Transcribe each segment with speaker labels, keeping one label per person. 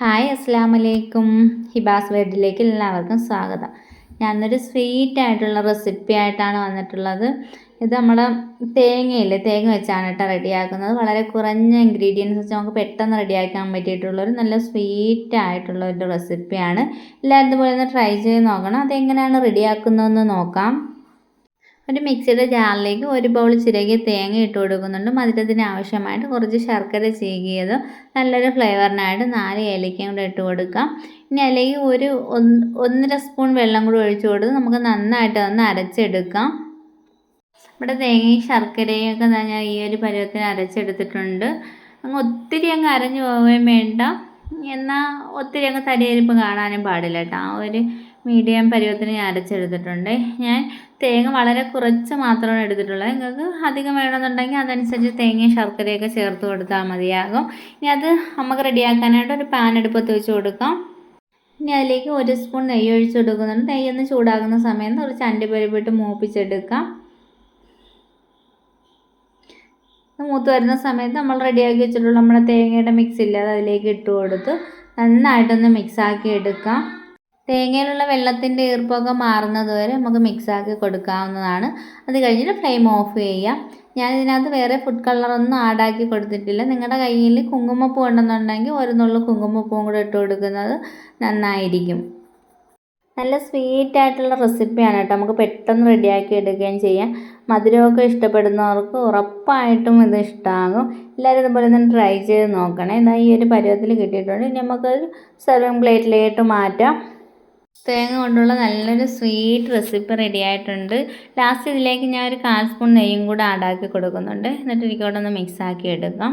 Speaker 1: Hi അസ്സാം വലൈക്കും ഹിബാസ് വേർഡിലേക്ക് എല്ലാവർക്കും സ്വാഗതം. ഞാനൊരു സ്വീറ്റ് ആയിട്ടുള്ള റെസിപ്പി ആയിട്ടാണ് വന്നിട്ടുള്ളത്. ഇത് നമ്മൾ തേങ്ങയില്ലേ തേങ്ങ വെച്ചാണ് കേട്ടോ റെഡിയാക്കുന്നത്. വളരെ കുറഞ്ഞ ഇൻഗ്രീഡിയൻസ് വെച്ച് നമുക്ക് പെട്ടെന്ന് റെഡിയാക്കാൻ പറ്റിയിട്ടുള്ളൊരു നല്ല സ്വീറ്റ് ആയിട്ടുള്ള ഒരു റെസിപ്പിയാണ്. എല്ലാവരും ഇതുപോലെ ഒന്ന് ട്രൈ ചെയ്ത് നോക്കണം. അതെങ്ങനെയാണ് റെഡിയാക്കുന്നതെന്ന് നോക്കാം. ഒരു മിക്സിയുടെ ജാറിലേക്ക് ഒരു ബൗൾ ചിരകിയ തേങ്ങ ഇട്ട് കൊടുക്കുന്നുണ്ട്. മധുരത്തിന് ആവശ്യമായിട്ട് കുറച്ച് ശർക്കര ചീകിയത് നല്ലൊരു ഫ്ലേവറിനായിട്ട് നാല് ഏലക്കയും കൂടെ ഇട്ട് കൊടുക്കാം. ഇനി അല്ലെങ്കിൽ ഒരു ഒന്നര സ്പൂൺ വെള്ളം കൂടി ഒഴിച്ചു കൊടുത്ത് നമുക്ക് നന്നായിട്ട് ഒന്ന് അരച്ചെടുക്കാം. ഇവിടെ തേങ്ങയും ശർക്കരയും ഒക്കെ ഞാൻ ഈ ഒരു പരുവത്തിന് അരച്ചെടുത്തിട്ടുണ്ട്. അങ്ങ് ഒത്തിരി അങ്ങ് അരഞ്ഞു പോവുകയും വേണ്ട. എന്നാൽ ഒത്തിരി അങ്ങ് തരിയരിപ്പ് കാണാനും പാടില്ല കേട്ടോ. ആ ഒരു മീഡിയം പരുവത്തിന് ഞാൻ അരച്ചെടുത്തിട്ടുണ്ട്. ഞാൻ തേങ്ങ വളരെ കുറച്ച് മാത്രമാണ് എടുത്തിട്ടുള്ളത്. നിങ്ങൾക്ക് അധികം വേണമെന്നുണ്ടെങ്കിൽ അതനുസരിച്ച് തേങ്ങയും ശർക്കരയൊക്കെ ചേർത്ത് കൊടുത്താൽ മതിയാകും. ഇനി അത് നമുക്ക് റെഡിയാക്കാനായിട്ട് ഒരു പാൻ എടുപ്പത്ത് വെച്ച് കൊടുക്കാം. ഇനി അതിലേക്ക് ഒരു സ്പൂൺ നെയ്യ് ഒഴിച്ച് കൊടുക്കുന്നുണ്ട്. നെയ്യ് ഒന്ന് ചൂടാകുന്ന സമയത്ത് ഒരു ചണ്ടിപ്പരിപ്പിട്ട് മൂപ്പിച്ചെടുക്കാം. മൂത്ത് വരുന്ന സമയത്ത് നമ്മൾ റെഡിയാക്കി വെച്ചിട്ടുള്ള നമ്മുടെ തേങ്ങയുടെ മിക്സ് ഇല്ലാതെ അതിലേക്ക് ഇട്ട് കൊടുത്ത് നന്നായിട്ടൊന്ന് മിക്സാക്കി എടുക്കാം. തേങ്ങയിലുള്ള വെള്ളത്തിന്റെ ഈർപ്പമൊക്കെ മാറുന്നത് വരെ നമുക്ക് മിക്സാക്കി കൊടുക്കാവുന്നതാണ്. അത് കഴിഞ്ഞിട്ട് ഫ്ലെയിം ഓഫ് ചെയ്യാം. ഞാൻ ഇതിനകത്ത് വേറെ ഫുഡ് കളറൊന്നും ആഡാക്കി കൊടുത്തിട്ടില്ല. നിങ്ങളുടെ കയ്യിൽ കുങ്കുമപ്പൂ ഉണ്ടെന്നുണ്ടെങ്കിൽ ഒരു നുള്ളു കുങ്കുമപ്പൂവും കൂടെ ഇട്ട് കൊടുക്കുന്നത് നന്നായിരിക്കും. നല്ല സ്വീറ്റ് ആയിട്ടുള്ള റെസിപ്പിയാണ് കേട്ടോ. നമുക്ക് പെട്ടെന്ന് റെഡിയാക്കി എടുക്കുകയും ചെയ്യാം. മധുരമൊക്കെ ഇഷ്ടപ്പെടുന്നവർക്ക് ഉറപ്പായിട്ടും ഇത് ഇഷ്ടമാകും എല്ലാവരും ഇതുപോലെ ഒന്ന് ട്രൈ ചെയ്ത് നോക്കണേ. എന്നാൽ ഈ ഒരു പരുവത്തിൽ കിട്ടിയിട്ടുണ്ട്. ഇനി നമുക്കൊരു സെർവിങ് പ്ലേറ്റിലേക്ക് മാറ്റാം. തേങ്ങ കൊണ്ടുള്ള നല്ലൊരു സ്വീറ്റ് റെസിപ്പി റെഡി ആയിട്ടുണ്ട്. ലാസ്റ്റ് ഇതിലേക്ക് ഞാൻ ഒരു കാൽ സ്പൂൺ നെയ്യും കൂടെ ആഡാക്കി കൊടുക്കുന്നുണ്ട്. എന്നിട്ട് എനിക്കവിടെ ഒന്ന് മിക്സ് ആക്കി എടുക്കാം.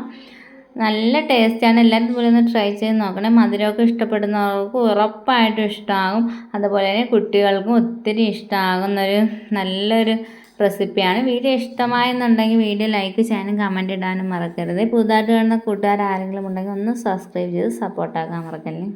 Speaker 1: നല്ല ടേസ്റ്റാണ് എല്ലാവരും ഇതുപോലെ ഒന്ന് ട്രൈ ചെയ്ത് നോക്കണേ. മധുരമൊക്കെ ഇഷ്ടപ്പെടുന്നവർക്ക് ഉറപ്പായിട്ടും ഇഷ്ടമാകും അതുപോലെ തന്നെ കുട്ടികൾക്കും ഒത്തിരി ഇഷ്ടമാകുന്നൊരു നല്ലൊരു റെസിപ്പിയാണ് വീഡിയോ ഇഷ്ടമായെന്നുണ്ടെങ്കിൽ വീഡിയോ ലൈക്ക് ചെയ്യാനും കമന്റ് ഇടാനും മറക്കരുത്. പുതുതായിട്ട് കാണുന്ന കൂട്ടുകാർ ആരെങ്കിലും ഉണ്ടെങ്കിൽ ഒന്ന് സബ്സ്ക്രൈബ് ചെയ്ത് സപ്പോർട്ടാക്കാൻ മറക്കല്ലേ?